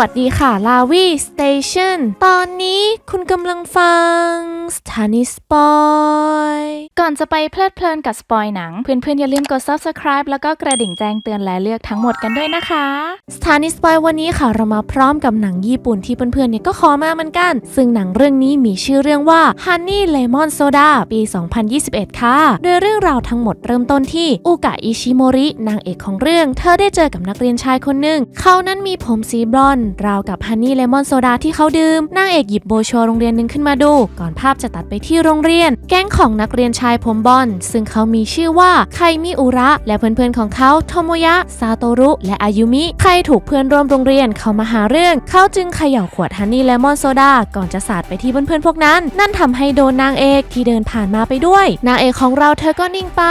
วัสดีค่ะ ลาวีสเตชันตอนนี้คุณกำลังฟังสถานีสปอยก่อนจะไปเพลิดเพลินกับสปอยหนัง เพื่อนๆ อย่าลืมกด subscribe แล้วก็กระดิ่งแจ้งเตือนและเลือกทั้งหมดกันด้วยนะคะ สถานีสปอยวันนี้ค่ะ เรามาพร้อมกับหนังญี่ปุ่นที่เพื่อนๆ เนี่ยก็ขอมาเหมือนกัน ซึ่งหนังเรื่องนี้มีชื่อเรื่องว่า Honey Lemon Soda ปี 2021 ค่ะ โดยเรื่องราวทั้งหมดเริ่มต้นที่อุกะอิชิโมรินางเอกของเรื่อง เธอได้เจอกับนักเรียนชายคนหนึ่งเขานั้นมีผมสีบลอนด์ราวกับฮันนี่เลมอนโซดาที่เขาดื่มนางเอกหยิบโบชัวโรงเรียนหนึ่งขึ้นมาดู ก่อนภาพจะตัดไปที่โรงเรียน แก๊งของนักเรียนชายผมบอลซึ่งเขามีชื่อว่าไคมิอุระ และเพื่อนๆของเขาโทโมยะซาโตรุ และอายุมิใครถูกเพื่อนร่วมโรงเรียนเขามาหาเรื่อง เขาจึงเขย่าขวดฮันนี่เลมอนโซดาก่อนจะสาดไปที่เพื่อนๆพวกนั้น นั่นทำให้โดนนางเอกที่เดินผ่านมาไปด้วย นางเอกของเราเธอก็นิ่งไป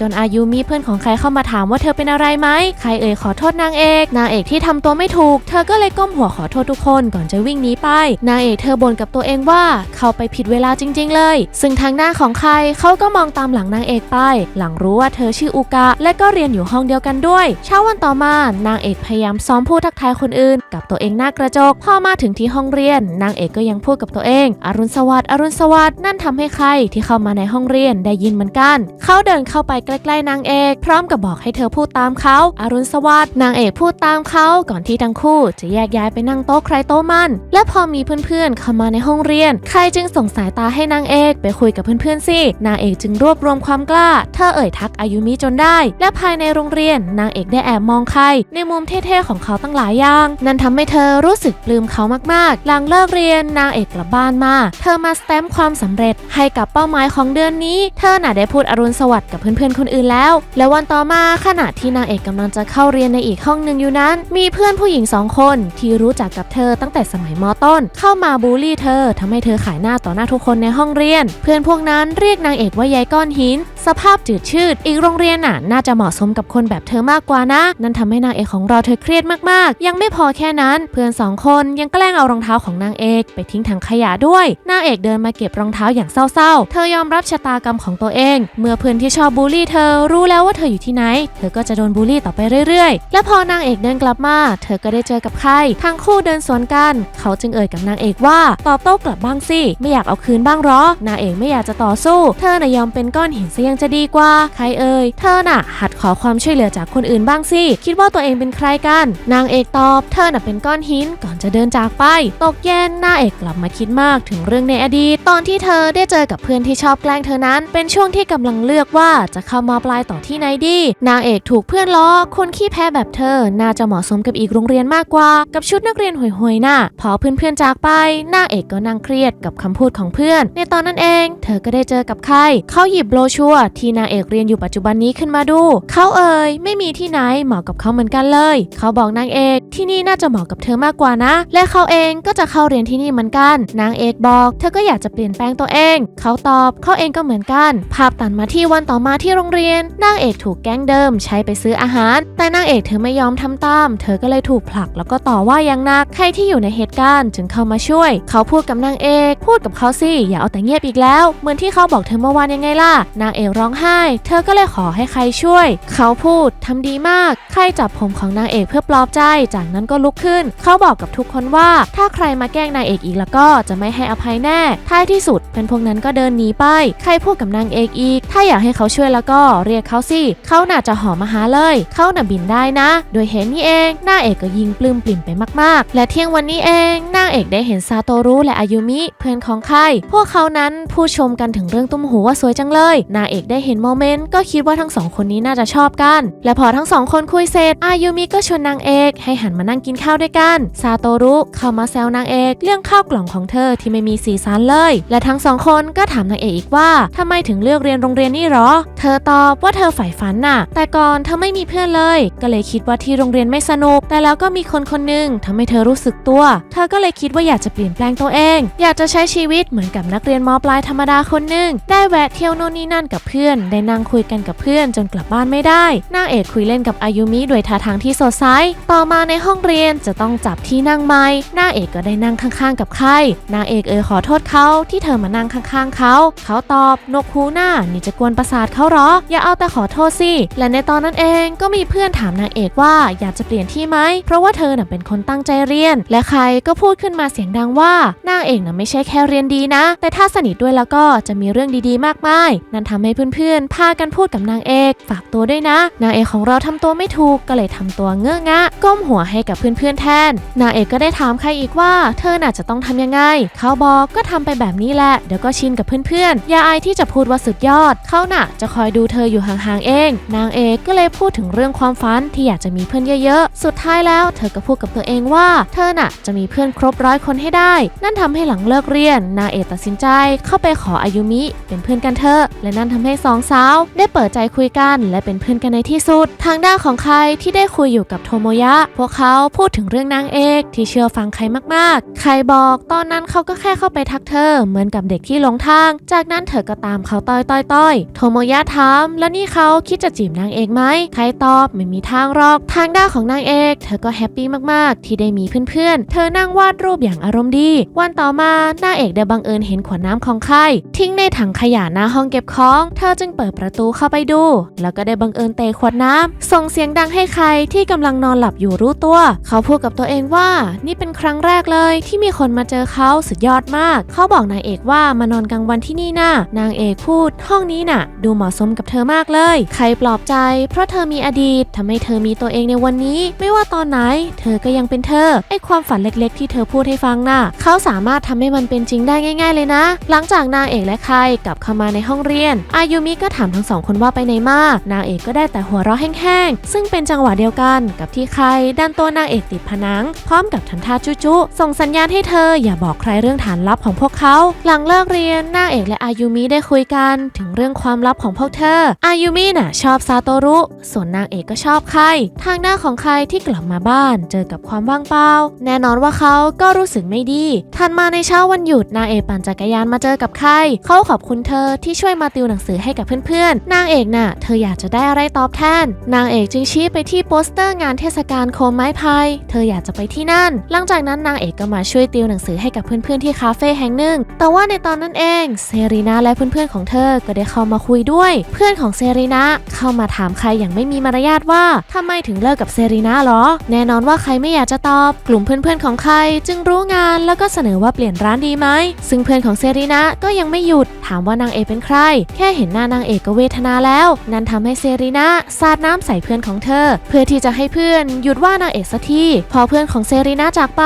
จนอายุมิเพื่อนของใครเข้ามาถามว่าเธอเป็นอะไรไหมใครเอ่ยขอโทษนางเอก นางเอกที่ทำตัวไม่ถูก เธอก็เลยกมหัวขอโทษทุกคนก่อนจะวิ่งหนีไป นางเอกเธอบ่นกับตัวเองว่าเขาไปผิดเวลาจริง ๆ เลย ซึ่งทางหน้าของใครเขาก็มองตามหลังนางเอกไป หลังรู้ว่าเธอชื่ออุกะ และก็เรียนอยู่ห้องเดียวกันด้วย เช้าวันต่อมานางเอกพยายามซ้อมพูดทักทายคนอื่น กับตัวเองหน้ากระจก พอมาถึงที่ห้องเรียน นางเอกก็ยังพูดกับตัวเอง อรุณสวัสดิ์อรุณสวัสดิ์นั่นทำให้ใครที่เข้ามาในห้องเรียนได้ยินเหมือนกันเขาเดินเข้าไปใกล้ๆนางเอก พร้อมกับบอกให้เธอพูดตามเขาอรุณสวัสดิ์นางเอกพูดตามเขาก่อนที่ทั้งคู่จะแยกย้ายไปนั่งโต๊ะใครโต๊ะมัน และพอมีเพื่อนๆเข้ามาในห้องเรียน ใครจึงส่งสายตาให้นางเอกไปคุยกับเพื่อนๆสินางเอกจึงรวบรวมความกล้า เธอเอ่ยทักอายุมิจนได้ และภายในโรงเรียนนางเอกได้แอบมองใคร ในมุมเท่ๆของเขาตั้งหลายอย่าง นั่นทำให้เธอรู้สึกปลื้มเขามากๆ หลังเลิกเรียนนางเอกกลับบ้านมา เธอมาสแตมป์ความสำเร็จให้กับเป้าหมายของเดือนนี้ เธอน่ะได้พูดอรุณสวัสดิ์กับเพื่อนๆคนอื่นแล้ว และวันต่อมาขณะที่นางเอกกำลังจะเข้าเรียนในอีกห้องหนึ่งอยู่นั้น มีเพื่อนผู้หญิงสองคนที่รู้จักกับเธอตั้งแต่สมัยมต้น เข้ามาบูลลี่เธอทำให้เธอขายหน้าต่อหน้าทุกคนในห้องเรียน เพื่อนพวกนั้นเรียกนางเอกว่ายายก้อนหิน สภาพจืดชืด อีกโรงเรียนน่ะน่าจะเหมาะสมกับคนแบบเธอมากกว่านะ นั่นทำให้นางเอกของเราเธอเครียดมากๆ ยังไม่พอแค่นั้น เพื่อนสองคนยังแกล้งเอารองเท้าของนางเอกไปทิ้งถังขยะด้วย นางเอกเดินมาเก็บรองเท้าอย่างเศร้าๆ เธอยอมรับชะตากรรมของตัวเอง เมื่อเพื่อนที่ชอบบูลลี่เธอรู้แล้วว่าเธออยู่ที่ไหน เธอก็จะโดนบูลลี่ต่อไปเรื่อยๆ และพอนางเอกเดินกลับมา เธอก็ได้เจอกับใคร ทั้งคู่เดินสวนกัน เขาจึงเอ่ยกับนางเอกว่าตอบโต้กลับบ้างสิ ไม่อยากเอาคืนบ้างหรอ นางเอกไม่อยากจะต่อสู้ เธอน่ะยอมเป็นก้อนหินซะยงจะดีกว่า ใครเอ่ย เธอน่ะ หัดขอความช่วยเหลือจากคนอื่นบ้างสิ คิดว่าตัวเองเป็นใครกัน นางเอกตอบ เธอน่ะเป็นก้อนหินก่อนจะเดินจากไป ตกเย็นหน้าเอกกลับมาคิดมากถึงเรื่องในอดีต ตอนที่เธอได้เจอกับเพื่อนที่ชอบแกล้งเธอนั้น เป็นช่วงที่กำลังเลือกว่าจะเข้ามปลายต่อที่ไหนดี นางเอกถูกเพื่อนล้อ คนขี้แพ้แบบเธอ น่าจะเหมาะสมกับอีกโรงเรียนมากกว่า กับชุดนักเรียนห่วยๆน่ะ พอเพื่อนๆจากไป นางเอกก็นั่งเครียดกับคำพูดของเพื่อน ในตอนนั้นเอง เธอก็ได้เจอกับใครเขาหยิบโบรชัวที่นางเอกเรียนอยู่ปัจจุบันนี้ขึ้นมาดู เขาเอ่ยไม่มีที่ไหนเหมาะกับเขาเหมือนกันเลย เขาบอกนางเอกที่นี่น่าจะเหมาะกับเธอมากกว่านะ และเขาเองก็จะเข้าเรียนที่นี่เหมือนกัน นางเอกบอก เธอก็อยากจะเปลี่ยนแปลงตัวเอง เขาตอบเขาเองก็เหมือนกัน ภาพตัดมาที่วันต่อมาที่โรงเรียน นางเอกถูกแก๊งเดิมใช้ไปซื้ออาหาร แต่นางเอกเธอไม่ยอมทำตาม เธอก็เลยถูกผลักแล้วก็ต่อว่าอย่างหนัก ใครที่อยู่ในเหตุการณ์จึงเข้ามาช่วย เขาพูดกับนางเอก พูดกับเขาสิอย่าเอาแต่เงียบอีกแล้ว เหมือนที่เขาบอกเธอเมื่อวานยังไงล่ะ นางเอกร้องไห้ เธอก็เลยขอให้ใครช่วย เขาพูดทำดีมาก ใครจับผมของนางเอกเพื่อปลอบใจ จากนั้นก็ลุกขึ้น เขาบอกกับทุกคนว่า ถ้าใครมาแกล้งนางเอกอีกแล้วก็จะไม่ให้อภัยแน่ ท้ายที่สุดเป็นพวกนั้นก็เดินหนีไป ใครพูดกับนางเอกอีก ถ้าอยากให้เขาช่วยแล้วก็เรียกเขาสิ เขาน่าจะหอมาหาเลย เขาน่ะบินได้นะ โดยเห็นนี่เองนางเอกก็ยิงปลื้มปลิ่มไปมากๆ และเที่ยงวันนี้เองนางเอกได้เห็นซาโตรุและอายุมิเพื่อนของใครพวกเขานั้นพูดชมกันถึงเรื่องตุ้มหูว่าสวยจังเลยนางเอกได้เห็นโมเมนต์ก็คิดว่าทั้งสองคนนี้น่าจะชอบกัน และพอทั้งสองคนคุยเสร็จอายุมิก็ชวนนางเอกให้หันมานั่งกินข้าวด้วยกัน ซาโตรุเข้ามาแซวนางเอกเรื่องข้าวกล่องของเธอที่ไม่มีสีสันเลย และทั้งสองคนก็ถามนางเอกอีกว่าทำไมถึงเลือกเรียนโรงเรียนนี่หรอ เธอตอบว่าเธอใฝ่ฝันน่ะ แต่ก่อนเธอไม่มีเพื่อนเลย ก็เลยคิดว่าที่โรงเรียนไม่สนุก แต่แล้วก็มีคนคนหนึ่งทำให้เธอรู้สึกตัว เธอก็เลยคิดว่าอยากจะเปลี่ยนแปลงตัวเอง อยากจะใช้ชีวิตเหมือนกับนักเรียนมปลายธรรมดาคนหนึ่งได้แวะเที่ยวโน่นนี่นั่นกับพื่อนได้นั่งคุยกันกับเพื่อนจนกลับบ้านไม่ได้ นางเอกคุยเล่นกับอายุมิด้วยท่าทางที่สดใส ต่อมาในห้องเรียนจะต้องจับที่นั่งไม้นางเอกก็ได้นั่งข้างๆ กับใคร นางเอกเอ่ยขอโทษเขาที่เธอมานั่งข้างๆเขา เขาตอบนกฮูหน้านี่จะกวนประสาทเขาหรอ อย่าเอาแต่ขอโทษสิ และในตอนนั้นเองก็มีเพื่อนถามนางเอกว่าอยากจะเปลี่ยนที่ไหม เพราะว่าเธอน่ะเป็นคนตั้งใจเรียน และใครก็พูดขึ้นมาเสียงดังว่านางเอกน่ะไม่ใช่แค่เรียนดีนะ แต่ถ้าสนิทด้วยแล้วก็จะมีเรื่องดีๆ มากมาย นั่นทำให้เพื่อนๆ พากันพูดกับนางเอก ฝากตัวด้วยนะ นางเอกของเราทำตัวไม่ถูกก็เลยทำตัวเงอะงะ ก้มหัวให้กับเพื่อนๆแทน นางเอกก็ได้ถามใครอีกว่า เธอน่ะจะต้องทำยังไง เขาบอกก็ทำไปแบบนี้แหละ เดี๋ยวก็ชินกับเพื่อนๆ อย่าอายที่จะพูดว่าสุดยอด เขาน่ะจะคอยดูเธออยู่ห่างๆเอง นางเอกก็เลยพูดถึงเรื่องความฝันที่อยากจะมีเพื่อนเยอะๆ สุดท้ายแล้ว เธอก็พูดกับตัวเองว่า เธอน่ะจะมีเพื่อนครบร้อยคนให้ได้ นั่นทำให้หลังเลิกเรียน นางเอกตัดสินใจเข้าไปขออายุมิเป็นเพื่อนกันเถอะและนั่นทำให้สองสาว ได้เปิดใจคุยกันและเป็นเพื่อนกันในที่สุด ทางด้านของใครที่ได้คุยอยู่กับโทโมยะ พวกเขาพูดถึงเรื่องนางเอกที่เชื่อฟังใครมากๆ ใครบอกตอนนั้นเขาก็แค่เข้าไปทักเธอ เหมือนกับเด็กที่หลงทาง จากนั้นเธอก็ตามเขาต้อยต้อยต้อยโทโมยะถามแล้วนี่เขาคิดจะจีบนางเอกไหมใครตอบไม่มีทางหรอก ทางด้านของนางเอก เธอก็แฮปปี้มากๆ ที่ได้มีเพื่อนๆ เธอนั่งวาดรูปอย่างอารมณ์ดี วันต่อมานางเอกได้บังเอิญเห็นขวดน้ำของใครทิ้งในถังขยะหน้าห้องเก็บของเธอจึงเปิดประตูเข้าไปดู แล้วก็ได้บังเอิญเตะขวดน้ำส่งเสียงดังให้ใครที่กำลังนอนหลับอยู่รู้ตัว เขาพูดกับตัวเองว่า นี่เป็นครั้งแรกเลยที่มีคนมาเจอเขาสุดยอดมาก เขาบอกนางเอกว่ามานอนกลางวันที่นี่น่ะนางเอกพูดห้องนี้น่ะ ดูเหมาะสมกับเธอมากเลย ใครปลอบใจ เพราะเธอมีอดีตทำให้เธอมีตัวเองในวันนี้ ไม่ว่าตอนไหน เธอก็ยังเป็นเธอไอความฝันเล็กๆ ที่เธอพูดให้ฟังน่ะ เขาสามารถทำให้มันเป็นจริงได้ง่าย ๆ เลยนะ หลังจากนางเอกและใครกลับเข้ามาในห้องเรียนอายุมิก็ถามทั้งสองคนว่าไปไหนมานางเอกก็ได้แต่หัวเราะแห้งๆ ซึ่งเป็นจังหวะเดียวกันกับที่ใครดันตัวนางเอกติดผนัง พร้อมกับทันท่าจุจุส่งสัญญาณให้เธออย่าบอกใครเรื่องฐานลับของพวกเขา หลังเลิกเรียนนางเอกและอายุมิได้คุยกันถึงเรื่องความลับของพวกเธอ อายุมิน่ะชอบซาโตรุ ส่วนนางเอกก็ชอบใคร ทางหน้าของใครที่กลับมาบ้านเจอกับความว่างเปล่า แน่นอนว่าเขาก็รู้สึกไม่ดี ทันมาในเช้าวันหยุดนางเอกปั่นจักรยานมาเจอกับใครเขาขอบคุณเธอที่ช่วยมาติวหนังสือให้กับเพื่อนๆ นางเอกน่ะ เธออยากจะได้อะไรตอบแทน นางเอกจึงชี้ไปที่โปสเตอร์งานเทศกาลโคมไม้พายเธออยากจะไปที่นั่น หลังจากนั้นนางเอกก็มาช่วยติวหนังสือให้กับเพื่อนๆที่คาเฟ่แห่งหนึ่ง แต่ว่าในตอนนั้นเองเซรีนาและเพื่อนๆของเธอก็ได้เข้ามาคุยด้วย เพื่อนของเซรีนาเข้ามาถามใครอย่างไม่มีมารยาทว่าทำไมถึงเลิกกับเซรีนาหรอ แน่นอนว่าใครไม่อยากจะตอบ กลุ่มเพื่อนๆของใครจึงรู้งานแล้วก็เสนอว่าเปลี่ยนร้านดีไหมซึ่งเพื่อนของเซรีนาก็ยังไม่หยุดถามว่านางเอกเป็นใคร แค่เห็นหน้านางเอกก็เวทนาแล้ว นั่นทำให้เซรีนาสาดน้ำใส่เพื่อนของเธอ เพื่อที่จะให้เพื่อนหยุดว่านางเอกสักทีพอเพื่อนของเซรีนาจากไป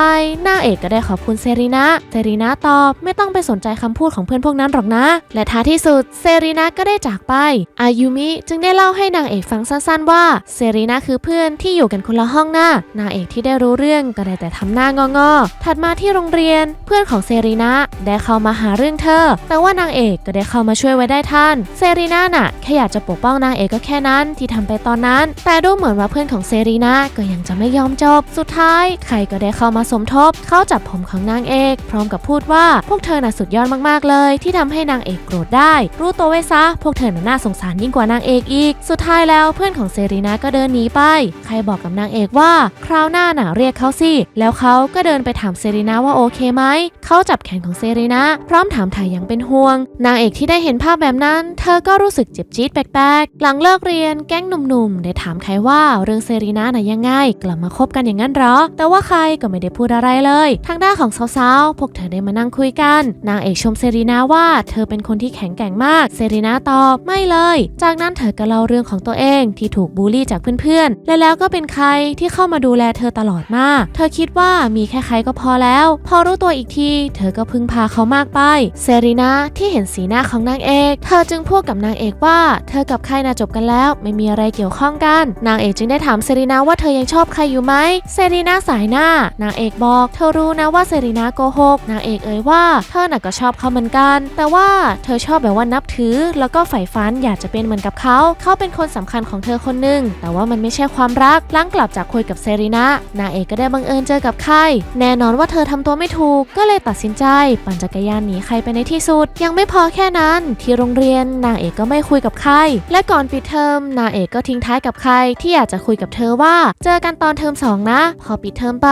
นางเอกก็ได้ขอบคุณเซรีนาเซรีนาตอบไม่ต้องไปสนใจคำพูดของเพื่อนพวกนั้นหรอกนะ และท้ายที่สุดเซรีนาก็ได้จากไป อายุมิจึงได้เล่าให้นางเอกฟังสั้นๆว่าเซรีนาคือเพื่อนที่อยู่กันคนละห้องหน้านางเอกที่ได้รู้เรื่องก็ได้แต่ทำหน้างอๆถัดมาที่โรงเรียนเพื่อนของเซรีนาได้เข้ามาหาเรื่องเธอ แต่ว่านางเอกก็ได้เข้ามาช่วยไว้ได้ทันเซรีนาน่ะแค่อยากจะปกป้องนางเอกก็แค่นั้นที่ทำไปตอนนั้น แต่ดูเหมือนว่าเพื่อนของเซรีนาก็ยังจะไม่ยอมจบ สุดท้าย ใครก็ได้เข้ามาสมทบ เข้าจับผมของนางเอก พร้อมกับพูดว่าพวกเธอน่ะสุดยอดมากๆเลย ที่ทำให้นางเอกโกรธได้ รู้ตัวไว้ซะ พวกเธอน่ะน่าสงสารยิ่งกว่านางเอกอีก สุดท้ายแล้วเพื่อนของเซรีนาก็เดินหนีไป ใครบอกกับนางเอกว่า คราวหน้าน่ะเรียกเขาสิ แล้วเขาก็เดินไปถามเซรีนาว่าโอเคไหม เขาจับแขนของเซรีนาพร้อมถามถ่ายอย่างเป็นห่วง นางเอกที่ได้เห็นภาพแบบนั้นเธอก็รู้สึกเจ็บจี๊ดแปลกๆ หลังเลิกเรียนแก๊งหนุ่มๆ ได้ถามใครว่าเรื่องเซรีนาน่ะยังไง กลับมาคบกันอย่างนั้นหรอ แต่ว่าใครก็ไม่ได้พูดอะไรเลย ทางด้านของสาวๆ พวกเธอได้มานั่งคุยกัน นางเอกชมเซรีนาว่าเธอเป็นคนที่แข็งแกร่งมาก เซรีนาตอบไม่เลย จากนั้นเธอก็เล่าเรื่องของตัวเองที่ถูกบูลลี่จากเพื่อนๆ และแล้วก็เป็นใครที่เข้ามาดูแลเธอตลอดมา เธอคิดว่ามีแค่ใครก็พอแล้ว พอรู้ตัวอีกที เธอก็พึ่งพาเขามากไป เซรีนาที่เห็นสีหน้าของนางเอก เธอจึงพูดกับนางเอกว่า เธอกับใครน่ะจบกันแล้ว ไม่มีอะไรเกี่ยวข้องกัน นางเอกจึงได้ถามเซรีนาว่าเธอยังชอบใครอยู่ไหมเซรีนาสายหน้า นางเอกบอก เธอรู้นะว่าเซรีนาโกหกนางเอกเอ่ยว่าเธอน่ะก็ชอบเขาเหมือนกัน แต่ว่าเธอชอบแบบว่านับถือ แล้วก็ใฝ่ฝันอยากจะเป็นเหมือนกับเขา เขาเป็นคนสำคัญของเธอคนหนึ่งแต่ว่ามันไม่ใช่ความรักหลังกลับจากคุยกับเซรีนานางเอกก็ได้บังเอิญเจอกับใครแน่นอนว่าเธอทำตัวไม่ถูกก็เลยตัดสินใจ ปั่นจักรยานหนีใครไปในที่สุด ยังไม่พอแค่นั้นที่โรงเรียนนางเอกก็ไม่คุยกับใคร และก่อนปิดเทอมนางเอกก็ทิ้งท้ายกับใครที่อยากจะคุยกับเธอว่า เจอกันตอนเทอมสองนะ พอปิดเทอมไป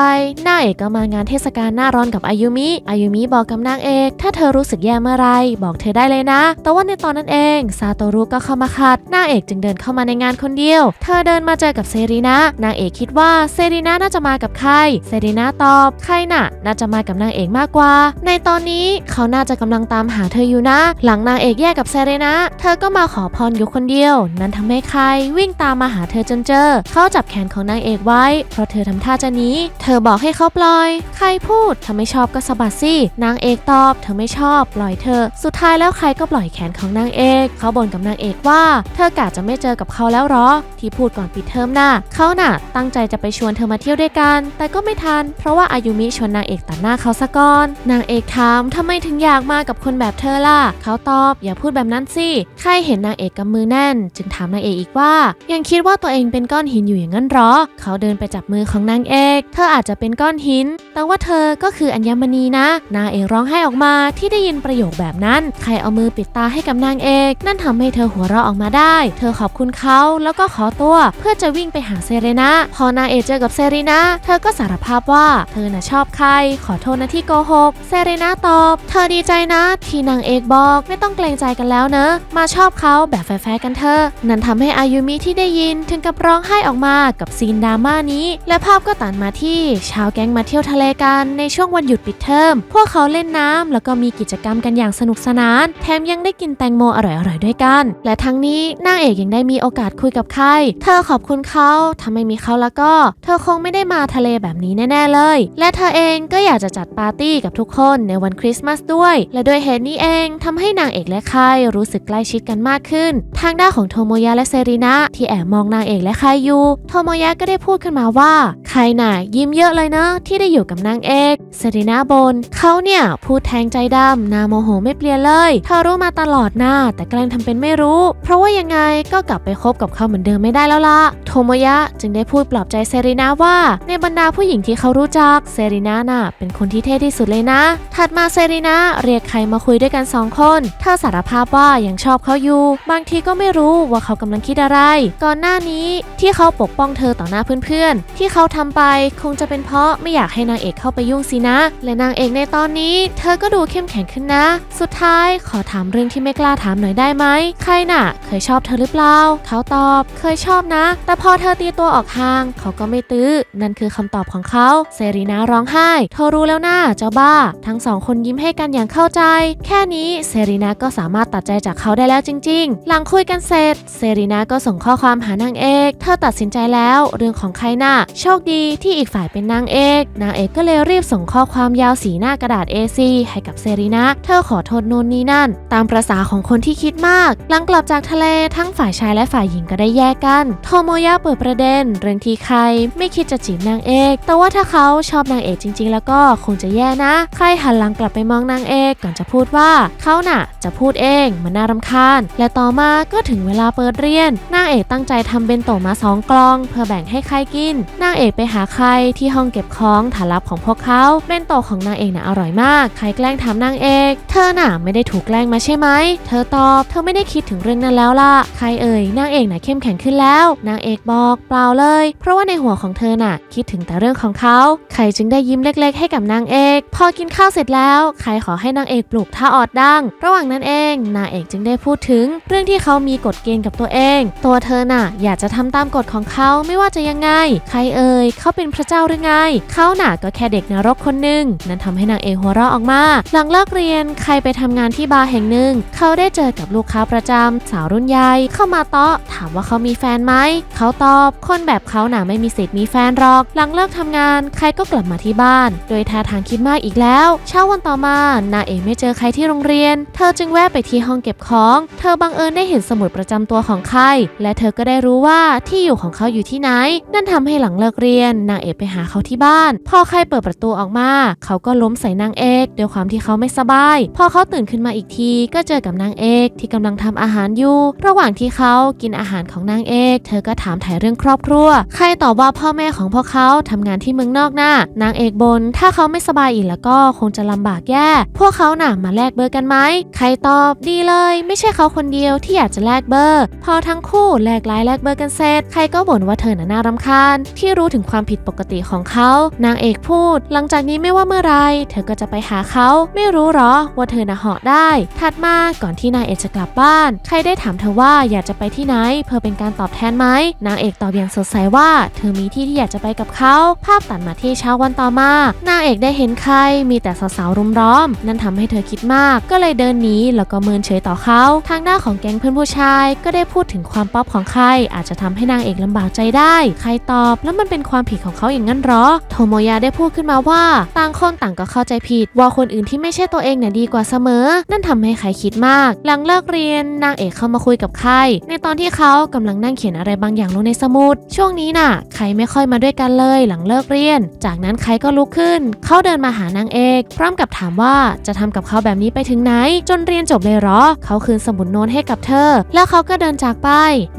นางเอกก็มางานเทศกาลหน้าร้อนกับอายุมิ อายุมิบอกกับนางเอก ถ้าเธอรู้สึกแย่เมื่อไรบอกเธอได้เลยนะ แต่ว่าในตอนนั้นเองซาโตรุก็เข้ามาขัดนางเอกจึงเดินเข้ามาในงานคนเดียว เธอเดินมาเจอกับเซรีนะนางเอกคิดว่าเซรีนะน่าจะมากับใครเซรีนะตอบใครน่ะ น่าจะมากับนางเอกมากกว่า ในตอนนี้เขาน่าจะกำลังตามหาเธออยู่นะ หลังนางเอกแยกกับเซเรนะเธอก็มาขอพรอยู่คนเดียว นั้นทำให้ใครวิ่งตามมาหาเธอจนเจอ เขาจับแขนของนางเอกไว้ เพราะเธอทำท่าจะหนีเธอบอกให้เขาปล่อย ใครพูดเธอไม่ชอบก็สะบัดสินางเอกตอบ เธอไม่ชอบ ปล่อยเธอ สุดท้ายแล้วใครก็ปล่อยแขนของนางเอก เขาบ่นกับนางเอกว่า เธอกะจะไม่เจอกับเขาแล้วหรอ ที่พูดก่อนปิดเทอมน่ะเขาน่ะ ตั้งใจจะไปชวนเธอมาเที่ยวด้วยกัน แต่ก็ไม่ทัน เพราะว่าอายุมิชวนนางเอกตัดหน้าเขาซะก่อน นางเอกถามทำไมถึงอยากมากับคนแบบเธอล่ะ เขาตอบ อย่าพูดแบบนั้นสิใครเห็นนางเอกกำมือแน่น จึงถามนางเอกอีกว่า ยังคิดว่าตัวเองเป็นก้อนหินอยู่อย่างนั้นหรอ เขาเดินไปจับมือของนางเอก เธออาจจะเป็นก้อนหิน แต่ว่าเธอก็คืออัญมณีนะ นางเอกร้องไห้ออกมาที่ได้ยินประโยคแบบนั้น ใครเอามือปิดตาให้กับนางเอก นั่นทำให้เธอหัวเราะออกมาได้ เธอขอบคุณเขาแล้วก็ขอตัว เพื่อจะวิ่งไปหาเซเรนาพอนางเอกเจอกับเซเรนาเธอก็สารภาพว่าเธอน่ะชอบใคร ขอโทษนะที่โกหก เซเรนาตอบ เธอดีใจนะ ที่นางเอกบอกไม่ต้องเกรงใจกันแล้วเนอะมาชอบเขาแบบแฟร์ๆกันเถอะนั่นทำให้อายุมิที่ได้ยินถึงกับร้องไห้ออกมากับซีนดราม่านี้ และภาพก็ตัดมาที่ชาวแก๊งมาเที่ยวทะเลกันในช่วงวันหยุดปิดเทอม พวกเขาเล่นน้ำแล้วก็มีกิจกรรมกันอย่างสนุกสนาน แถมยังได้กินแตงโมอร่อยๆด้วยกัน และทั้งนี้นางเอกยังได้มีโอกาสคุยกับใคร เธอขอบคุณเขาถ้าไม่มีเขาแล้วก็ เธอคงไม่ได้มาทะเลแบบนี้แน่ ๆเลย และเธอเองก็อยากจะจัดปาร์ตี้กับทุกคนในวันคริสต์มาสด้วย และด้วยเหตุนี้เองทำให้นางเอกและใครรู้สึกใกล้ชิดกันมากขึ้น ทางด้านของโทโมยะและเซรีนะที่แอบมองนางเอกและครอยู่โทโมยะก็ได้พูดขึ้นมาว่าใครน่ะยิ้มเยอะเลยนะที่ได้อยู่กับนางเอกเซรีนะบนเขาเนี่ยพูดแทงใจดำนาโมโหไม่เปลี่ยนเลยเธอรู้มาตลอดหน้าแต่แกล้งทำเป็นไม่รู้ เพราะว่ายังไงก็กลับไปคบกับเขาเหมือนเดิมไม่ได้แล้วล่ะโทโมยะจึงได้พูดปลอบใจเซรีนะว่าในบรรดาผู้หญิงที่เขารู้จักเซรีนะน่ะเป็นคนที่เท่ที่สุดเลยนะ ถัดมาเซรีนะเรียกใครมาคุยด้วยกันสองคนเธอสารภาพว่ายังชอบเขาอยู่ บางทีก็ไม่รู้ว่าเขากำลังคิดอะไร ก่อนหน้านี้ที่เขาปกป้องเธอต่อหน้าเพื่อนๆ ที่เขาทำไปคงจะเป็นเพราะไม่อยากให้นางเอกเข้าไปยุ่งสินะ และนางเอกในตอนนี้ เธอก็ดูเข้มแข็งขึ้นนะ สุดท้ายขอถามเรื่องที่ไม่กล้าถามหน่อยได้ไหม ใครน่ะ เคยชอบเธอหรือเปล่า เขาตอบ เคยชอบนะ แต่พอเธอตีตัวออกห่าง เขาก็ไม่ตื้อ นั่นคือคำตอบของเขา เซรีนาร้องไห้ เธอรู้แล้วนะเจ้าบ้า ทั้งสองคนยิ้มให้กันอย่างเข้าใจ แค่นี้เซรีนาก็สามารถตัดใจจากเขาได้แล้วจริง ๆ หลังคุยกันเสร็จ เซรีนาก็ส่งข้อความหานางเอก เธอตัดสินใจแล้วเรื่องของใครน่ะโชคดีที่อีกฝ่ายเป็นนางเอก นางเอกก็เลยรีบส่งข้อความยาวสีหน้ากระดาษ A4 ให้กับเซรีนาเธอขอโทษโน่นนี่นั่น ตามประษาของคนที่คิดมาก หลังกลับจากทะเลทั้งฝ่ายชายและฝ่ายหญิงก็ได้แยกกัน โทโมยะเปิดประเด็น เรื่องที่ใครไม่คิดจะจีบนางเอก แต่ว่าถ้าเขาชอบนางเอกจริง ๆ แล้วก็คงจะแย่นะ ใครหันหลังกลับไปมองนางเอกก่อนจะพูดว่าเขาน่ะ จะพูดเองมันน่ารำคาญ และต่อมาก็ถึงเวลาเปิดเรียนนางเอกตั้งใจทำเบนโตะมาสองกล่อง เพื่อแบ่งให้ใครกินนางเอกไปหาใครที่ห้องเก็บของฐานลับของพวกเขาเบนโตะของนางเอกน่ะอร่อยมาก ใครแกล้งถามนางเอก เธอน่ะไม่ได้ถูกแกล้งมาใช่ไหมเธอตอบเธอไม่ได้คิดถึงเรื่องนั้นแล้วล่ะใครเอ่ยนางเอกน่ะเข้มแข็งขึ้นแล้วนางเอกบอกเปล่าเลย เพราะว่าในหัวของเธอน่ะ คิดถึงแต่เรื่องของเขาใครจึงได้ยิ้มเล็ก ๆ ให้กับนางเอก พอกินข้าวเสร็จแล้ว ใครขอให้นางเอกปลูกท่าออดดัง ระหว่างนั้นเองนางเอกจึงได้พูดถึง เรื่องที่เขามีกฎเกณฑ์กับตัวเอง ตัวเธอน่ะ อยากจะทำตามกฎของเขาไม่ว่าจะยังไง ใครเอ่ยเขาเป็นพระเจ้าหรือไง เขาน่ะก็แค่เด็กนรกคนหนึ่งนั่นทำให้นางเอกหัวเราะออกมา หลังเลิกเรียนใครไปทำงานที่บาร์แห่งหนึ่ง เขาได้เจอกับลูกค้าประจำสาวรุ่นใหญ่เข้ามาเตาะถามว่าเขามีแฟนไหมเขาตอบ คนแบบเขาน่ะไม่มีสิทธิ์มีแฟนหรอก หลังเลิกทำงาน ใครก็กลับมาที่บ้าน โดยท่าทางคิดมากอีกแล้ว เช้าวันต่อมา นางเอกไม่เจอใครที่โรงเรียน เธอจึงแวะไปที่ห้องเก็บของ เธอบังเอิญได้เห็นสมุดประจำตัวของใครและเธอก็ได้รู้ว่าที่อยู่ของเขาอยู่ที่ไหน นั่นทำให้หลังเลิกเรียน นางเอกไปหาเขาที่บ้าน พอใครเปิดประตูออกมา เขาก็ล้มใส่นางเอกด้วยความที่เขาไม่สบาย พอเขาตื่นขึ้นมาอีกที ก็เจอกับนางเอกที่กำลังทำอาหารอยู่ ระหว่างที่เขากินอาหารของนางเอก เธอก็ถามถ่ายเรื่องครอบครัวใครตอบว่าพ่อแม่ของพวกเขาทำงานที่เมืองนอกน่ะนางเอกบน ถ้าเขาไม่สบายอีกแล้วก็คงจะลำบากแย่ พวกเขาหน่ะมาแลกเบอร์กันไหมใครตอบดีเลยไม่ใช่เขาคนเดียวที่อยากจะแลกเบอร์ พอทั้งคู่แลกไลน์แลกเบอร์กันเสร็จใครก็บ่นว่าเธอน่ะน่ารำคาญ ที่รู้ถึงความผิดปกติของเขา นางเอกพูด หลังจากนี้ไม่ว่าเมื่อไรเธอก็จะไปหาเขา ไม่รู้หรอว่าเธอน่ะเหาะได้ ถัดมาก่อนที่นางเอกจะกลับบ้าน ใครได้ถามเธอว่าอยากจะไปที่ไหน เพื่อเป็นการตอบแทนไหมนางเอกตอบอย่างสดใสว่า เธอมีที่ที่อยากจะไปกับเขา ภาพตัดมาที่เช้าวันต่อมา นางเอกได้เห็นใครมีแต่สาวๆรุมล้อม นั่นทำให้เธอคิดมาก ก็เลยเดินหนีแล้วก็เมินเฉยต่อเขา ทางด้านของแก๊งเพื่อนผู้ชาย ก็ได้พูดถึงความป๊อปของใคร อาจจะทำให้นางเอกลำบากใจได้ ใครตอบแล้วมันเป็นความผิดของเขาอย่างนั้นหรอ โทโมยาได้พูดขึ้นมาว่า ต่างคนต่างก็เข้าใจผิด ว่าคนอื่นที่ไม่ใช่ตัวเองเนี่ยดีกว่าเสมอ นั่นทำให้ใครคิดมาก หลังเลิกเรียนนางเอกเข้ามาคุยกับใคร ในตอนที่เขากำลังนั่งเขียนอะไรบางอย่างลงในสมุด ช่วงนี้น่ะ ใครไม่ค่อยมาด้วยกันเลย หลังเลิกเรียน จากนั้นใครก็ลุกขึ้น เขาเดินมาหานางเอก พร้อมกับถามว่าจะทำกับเขาแบบนี้ไปถึงไหน จนเรียนจบเลยหรอเขาคืนสมุดโน้ตให้กับเธอ แล้วเขาก็เดินจากไป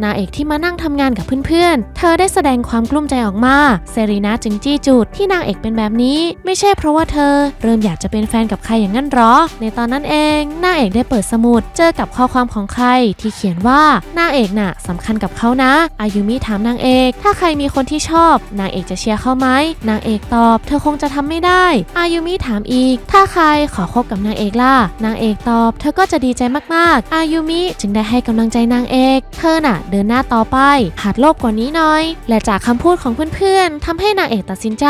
นางเอกที่มานั่งทำงานกับเพื่อนๆ เธอได้แสดงความกลุ้มใจออกมาเซรีนาจึงจี้จุดที่นางเอกเป็นแบบนี้ ไม่ใช่เพราะว่าเธอ เริ่มอยากจะเป็นแฟนกับใครอย่างนั้นหรอ ในตอนนั้นเองนางเอกได้เปิดสมุด เจอกับข้อความของใครที่เขียนว่านางเอกน่ะสำคัญกับเขานะ อายุมิถามนางเอก ถ้าใครมีคนที่ชอบ นางเอกจะเชียร์เขาไหมนางเอกตอบ เธอคงจะทำไม่ได้ อายุมิถามอีก ถ้าใครขอคบกับนางเอกล่ะนางเอกตอบ เธอก็จะดีใจมากๆอายุมิจึงได้ให้กำลังใจนางเอก เธอน่ะเดินหน้าต่อไปหัดโลภกว่านี้หน่อย และจากคำพูดของเพื่อนๆทำให้นางเอกตัดสินใจ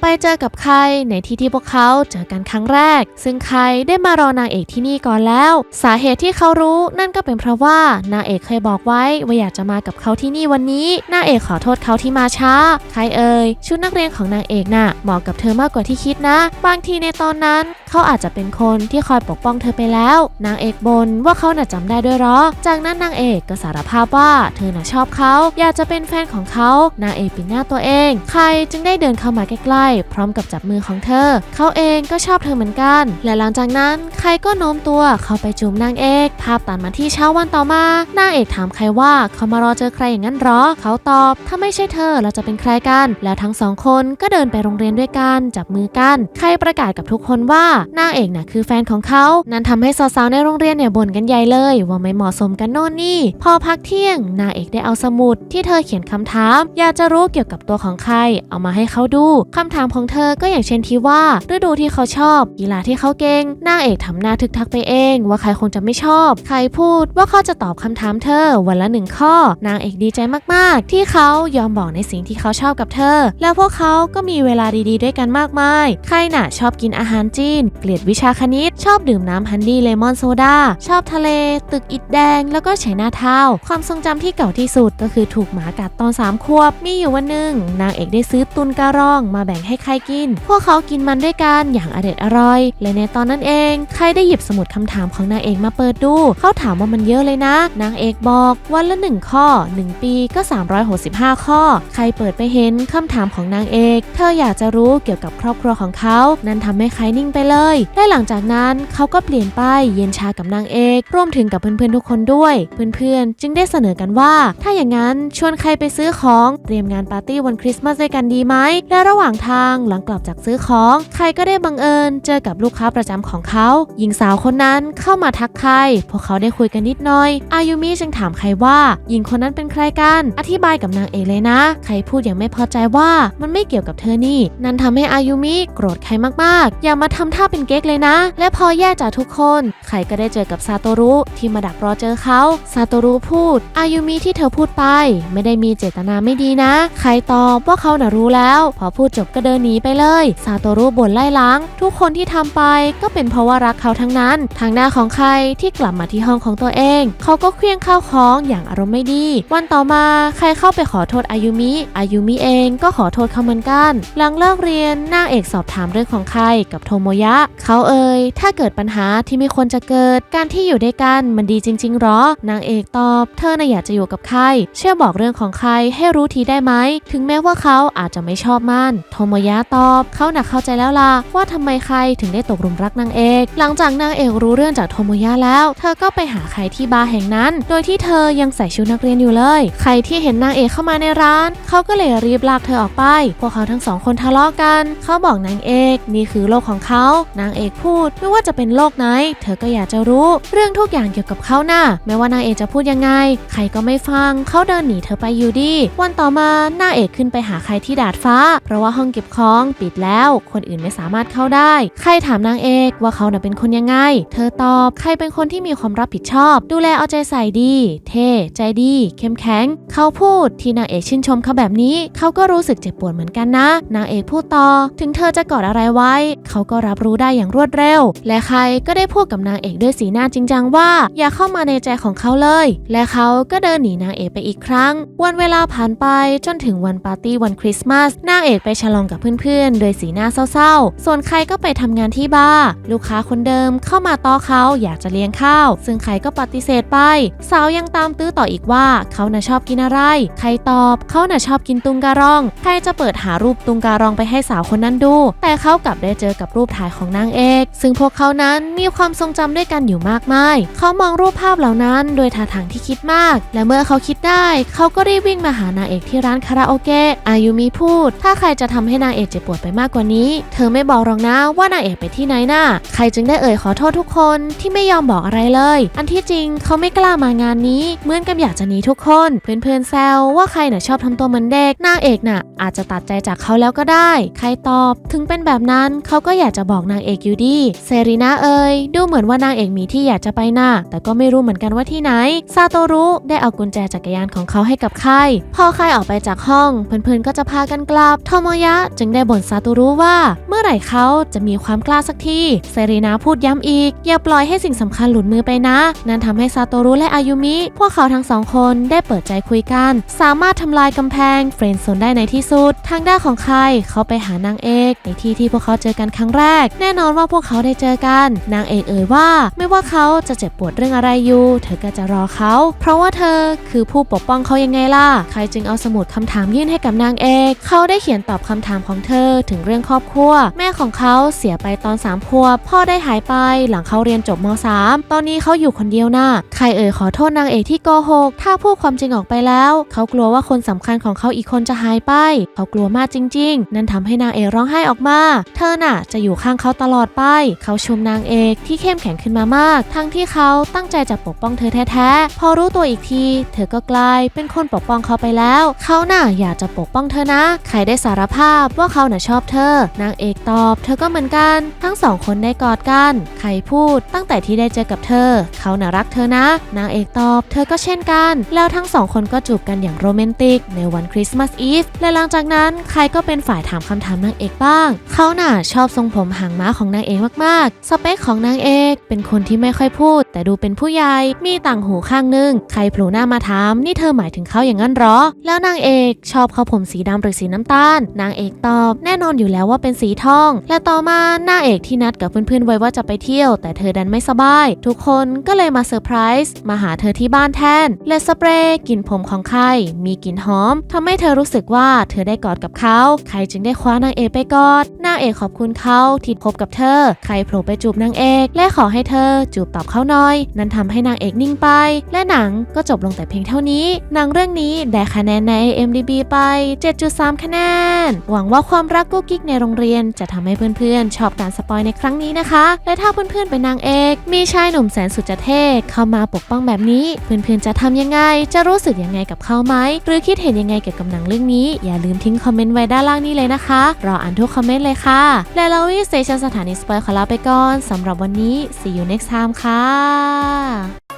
ไปเจอกับใครในที่ที่พวกเขาเจอกันครั้งแรก ซึ่งใครได้มารอนางเอกที่นี่ก่อนแล้ว สาเหตุที่เขารู้นั่นก็เป็นเพราะว่านางเอกเคยบอกไว้ว่าอยากจะมากับเขาที่นี่วันนี้นางเอกขอโทษเขาที่มาช้า ใครเอ่ยชุดนักเรียนของนางเอกน่ะเหมาะกับเธอมากกว่าที่คิดนะ บางทีในตอนนั้น เขาอาจจะเป็นคนที่คอยปกป้องเธอไปแล้ว นางเอกบนว่าาเขาน่ะจำได้ด้วยหรอ จากนั้นนางเอกก็สารภาพว่าเธอน่ะชอบเขา อยากจะเป็นแฟนของเขา นางเอกปิดหน้าตัวเอง ใครจึงได้เดินเข้ามาใกล้ๆ พร้อมกับจับมือของเธอ เขาเองก็ชอบเธอเหมือนกัน และหลังจากนั้นใครก็โน้มตัวเข้าไปจูบนางเอก ภาพตัดมาที่เช้าวันต่อมา นางเอกถามใครว่าเขามารอเจอใครอย่างนั้นหรอ เขาตอบ ถ้าไม่ใช่เธอเราจะเป็นใครกัน แล้วทั้งสองคนก็เดินไปโรงเรียนด้วยกันจับมือกัน ใครประกาศกับทุกคนว่านางเอกน่ะคือแฟนของเขา นั่นทำให้สาวๆในโรงเรียนเนี่ยบ่นกันใหญ่เลยว่าไม่เหมาะสมกันโน่นนี่ พอพักเที่ยงนางเอกได้เอาสมุดที่เธอเขียนคำถาม อยากจะรู้เกี่ยวกับตัวของใคร เอามาให้เขาดูคำถามของเธอก็อย่างเช่นที่ว่าฤดูที่เขาชอบกีฬาที่เขาเก่งนางเอกทำหน้าทึกทักไปเอง ว่าใครคงจะไม่ชอบ ใครพูดว่าเขาจะตอบคำถามเธอวันละหนึ่งข้อ นางเอกดีใจมากๆ ที่เขายอมบอกในสิ่งที่เขาชอบกับเธอ แล้วพวกเขาก็มีเวลาดีๆ ด้วยกันมากมาย ใครน่ะชอบกินอาหารจีน เกลียดวิชาคณิต ชอบดื่มน้ำฮันดี้เลมอนโซดา ชอบทะเล ตึกอิฐแดง แล้วก็ไชน่าทาว ความทรงจำที่เก่าที่สุดก็คือถูกหมากัดตอน3ขวบ มีอยู่วันหนึ่งนางเอกได้ซื้อตุนการองมาแบ่งให้ใครกิน พวกเขากินมันด้วยกันอย่างอเด็ดอร่อย และในตอนนั้นเอง ใครได้หยิบสมุดคำถามของนางเอกมาเปิดดู เขาถามว่ามันเยอะเลยนะ นางเอกบอกวันละหนึ่งข้อ 1 ปีก็ 365 ข้อ ใครเปิดไปเห็นคำถามของนางเอก เธออยากจะรู้เกี่ยวกับครอบครัวของเขา นั่นทำให้ใครนิ่งไปเลย และหลังจากนั้นเขาก็เปลี่ยนไปเย็นชากับนางเอกรวมถึงกับเพื่อนๆทุกคนด้วย เพื่อนๆ จึงได้เสนอกันว่า ถ้าอย่างนั้นชวนใครไปซื้อของเตรียมงานปาร์ตี้วันคริสต์มาสด้วยกันดีไหม และระหว่างทางหลังกลับจากซื้อของ ใครก็ได้บังเอิญ เจอกับลูกค้าประจำของเขา หญิงสาวคนนั้นเข้ามาทักใคร พวกเขาได้คุยกันนิดหน่อย อายุมิจึงถามใครว่า หญิงคนนั้นเป็นใครกัน อธิบายกับนางเอกเลยนะ ใครพูดอย่างไม่พอใจว่ามันไม่เกี่ยวกับเธอนี่ นั่นทำให้อายุมิโกรธใครมากๆ อย่ามาทำท่าเป็นเก๊กเลยนะ และพอแยกจากทุกคน ใครก็ได้เจอกับซาโตรุที่มาดักรอเจอเขาซาโตรุพูด อายุมิที่เธอพูดไป ไม่ได้มีเจตนาไม่ดีนะ ใครตอบว่าเขาน่ะรู้แล้ว พอพูดจบก็เดินหนีไปเลยซาโตรุบ่นไล่ล้าง ทุกคนที่ทำไปก็เป็นเพราะว่ารักเขาทั้งนั้น ทางหน้าของใครที่กลับมาที่ห้องของตัวเอง เขาก็เคลี้ยงข้าวของอย่างอารมณ์ไม่ดีวันวันต่อมาใครเข้าไปขอโทษอายุมิ อายุมิเองก็ขอโทษเขาเหมือนกัน หลังเลิกเรียนนางเอกสอบถามเรื่องของใครกับโทโมยะ เขาเอ่ยถ้าเกิดปัญหาที่ไม่ควรจะเกิดการที่อยู่ด้วยกันมันดีจริงๆหรอ นางเอกตอบ เธอน่ะอยากจะอยู่กับใคร เชื่อบอกเรื่องของใครให้รู้ทีได้ไหม ถึงแม้ว่าเขาอาจจะไม่ชอบมันโทโมยะตอบ เขาน่ะเข้าใจแล้วล่ะว่าทำไมใครถึงได้ตกหลุมรักนางเอก หลังจากนางเอกรู้เรื่องจากโทโมยะแล้ว เธอก็ไปหาใครที่บาร์แห่งนั้น โดยที่เธอยังใส่ชุดนักเรียนอยู่เลย ใครที่เห็นนางเอกเข้ามาในร้าน เขาก็เลยรีบลากเธอออกไป พวกเขาทั้งสองคนทะเลาะกัน เขาบอกนางเอก นี่คือโลกของเขา นางเอกพูด ไม่ว่าจะเป็นโลกไหน เธอก็อยากจะรู้เรื่องทุกอย่างเกี่ยวกับเขาน่ะแม้ว่านางเอกจะพูดยังไง ใครก็ไม่ฟังเขาเดินหนีเธอไปอยู่ดี วันต่อมานางเอกขึ้นไปหาใครที่ดาดฟ้า เพราะว่าห้องเก็บของปิดแล้ว คนอื่นไม่สามารถเข้าได้ ใครถามนางเอกว่าเขาน่ะเป็นคนยังไง เธอตอบใครเป็นคนที่มีความรับผิดชอบ ดูแลเอาใจใส่ดี เท่ใจดี เข้มแข็ง เขาพูดที่นางเอกชื่นชมเขาแบบนี้ เขาก็รู้สึกเจ็บปวดเหมือนกันนะ นางเอกพูดต่อ ถึงเธอจะกอดอะไรไว้ เขาก็รับรู้ได้อย่างรวดเร็ว และใครก็ได้พูดกับนางเอกด้วยสีหน้าจริงจังว่าอย่าเข้ามาในใจของเขาเลย และเขาก็เดินหนีนางเอกไปอีกครั้ง วันเวลาผ่านไปจนถึงวันปาร์ตี้วันคริสต์มาสนางเอกไปฉลองกับเพื่อนๆ โดยสีหน้าเศร้าๆ ส่วนใครก็ไปทำงานที่บาร์ลูกค้าคนเดิมเข้ามาต้อเขาอยากจะเลี้ยงข้าว ซึ่งใครก็ปฏิเสธไป สาวยังตามตื้อต่ออีกว่าเขาน่ะชอบกินอะไร ใครตอบเขาน่ะชอบกินตุงการอง ใครจะเปิดหารูปตุงการองไปให้สาวคนนั้นดู แต่เขากลับได้เจอกับรูปถ่ายของนางเอก ซึ่งพวกเขานั้นมีความทรงจำด้วยกันอยู่มากมาย เขามองรูปภาพเหล่านั้นโดยท่าทางที่คิดมาก และเมื่อเขาคิดได้ เขาก็รีบวิ่งมาหานางเอกที่ร้านคาราโอเกะอายุมีพูด ถ้าใครจะทำให้นางเอกเจ็บปวดไปมากกว่านี้ เธอไม่บอกหรอกนะว่านางเอกไปที่ไหนน่ะใครจึงได้เอ่ยขอโทษทุกคนที่ไม่ยอมบอกอะไรเลย อันที่จริงเขาไม่กล้ามางานนี้เหมือนกับอยากจะหนีทุกคน เพื่อนๆแซวว่าใครน่ะชอบทำตัวเหมือนเด็กนางเอกน่ะ อาจจะตัดใจจากเขาแล้วก็ได้ ใครตอบ ถึงเป็นแบบนั้นเขาก็อยากจะบอกนางเอกอยู่ดีเซรีนาเอ่ยดูเหมือนว่านางเอกมีที่อยากจะไปน่ะแต่ก็ไม่รู้เหมือนกันว่าที่ไหน ซาโตรุได้เอากุญแจจักรยานของเขาให้กับใครพอใครออกไปจากห้อง เพื่อนๆก็จะพากันกลับโทโมยะจึงได้บ่นซาโตรุว่า เมื่อไหร่เขาจะมีความกล้าสักทีเซรีนาพูดย้ำอีก อย่าปล่อยให้สิ่งสำคัญหลุดมือไปนะ นั่นทำให้ซาโตรุและอายุมิ พวกเขาทั้งสองคนได้เปิดใจคุยกัน สามารถทำลายกำแพงเฟรนด์โซนได้ในที่สุด ทางด้านของใครเขาไปหานางเอกในที่ที่พวกเขาเจอกันครั้งแรก แน่นอนว่าพวกเขาได้เจอกัน นางเอกเอ่ยว่า ไม่ว่าเขาจะเจ็บปวดเรื่องอะไรอยู่ เธอก็จะรอเขา เพราะว่าเธอคือผู้ปกป้องเขายังไงล่ะ ใครจึงเอาสมุดคำถามยื่นให้กับนางเอก เขาได้เขียนตอบคำถามของเธอถึงเรื่องครอบครัว แม่ของเขาเสียไปตอน3ขวบ พ่อได้หายไปหลังเขาเรียนจบม .3 ตอนนี้เขาอยู่คนเดียวน่ะใครเอ่ยขอโทษนางเอกที่โกหก ถ้าพูดความจริงออกไปแล้ว เขากลัวว่าคนสำคัญของเขาอีกคนจะหายไป เขากลัวมากจริง ๆ นั่นทำให้นางเอกร้องไห้ออกมา เธอน่ะจะอยู่ข้างเขาตลอดไป เขาชมนางเอกที่เข้มแข็งขึ้นมามากทงที่เขาตั้งใจจะปกป้องเธอแท้ๆ พอรู้ตัวอีกที เธอก็กลายเป็นคนปกป้องเขาไปแล้ว เขาน่ะอยากจะปกป้องเธอนะ ใครได้สารภาพว่าเขาน่ะชอบเธอ นางเอกตอบ เธอก็เหมือนกัน ทั้งสองคนได้กอดกัน ใครพูดตั้งแต่ที่ได้เจอกับเธอ เขาน่ะรักเธอนะ นางเอกตอบ เธอก็เช่นกัน แล้วทั้งสองคนก็จูบกันอย่างโรแมนติก ในวันคริสต์มาสอีฟ และหลังจากนั้นใครก็เป็นฝ่ายถามคำถามนางเอกบ้าง เขาน่ะชอบทรงผมหางม้าของนางเอกมากๆ สเปคของนางเอกเป็นคนที่ไม่ค่อยพูด แต่ดูเป็นผู้ใหญ่ มีต่างหูข้างนึง ใครโผล่หน้ามาถาม นี่เธอหมายถึงเขาอย่างนั้นหรอ แล้วนางเอกชอบเขาผมสีดำหรือสีน้ำตาล นางเอกตอบ แน่นอนอยู่แล้วว่าเป็นสีทอง และต่อมานางเอกที่นัดกับเพื่อนๆไว้ว่าจะไปเที่ยว แต่เธอดันไม่สบาย ทุกคนก็เลยมาเซอร์ไพรส์มาหาเธอที่บ้านแทน และสเปรย์กลิ่นผมของใครมีกลิ่นหอมทำให้เธอรู้สึกว่าเธอได้กอดกับเขาใครจึงได้คว้านางเอกไปกอดน เอกขอบคุณเขาที่พบกับเธอ ใครโผล่ไปจูบนางเอก และขอให้เธอจูบตอบเขาหน่อย นั่นทำให้นางเอกนิ่งไป และหนังก็จบลงแต่เพียงเท่านี้ หนังเรื่องนี้ได้คะแนนใน IMDb ไป 7.3 คะแนน หวังว่าความรักกุ๊กกิ๊กในโรงเรียนจะทำให้เพื่อนๆ ชอบการสปอยในครั้งนี้นะคะ และถ้าเพื่อนๆเป็นนางเอก มีชายหนุ่มแสนสุดจะเท่เข้ามาปกป้องแบบนี้ เพื่อนๆจะทำยังไง จะรู้สึกยังไงกับเขาไหม หรือคิดเห็นยังไงเกี่ยวกับหนังเรื่องนี้ อย่าลืมทิ้งคอมเมนต์ไว้ด้านล่างนี้เลยนะคะ รออ่านทุกคอมเมนต์เลยค่ะค่ะ และเราวิสเตชันสถานีสปอยขอลาไปก่อนสำหรับวันนี้ see you next time ค่ะ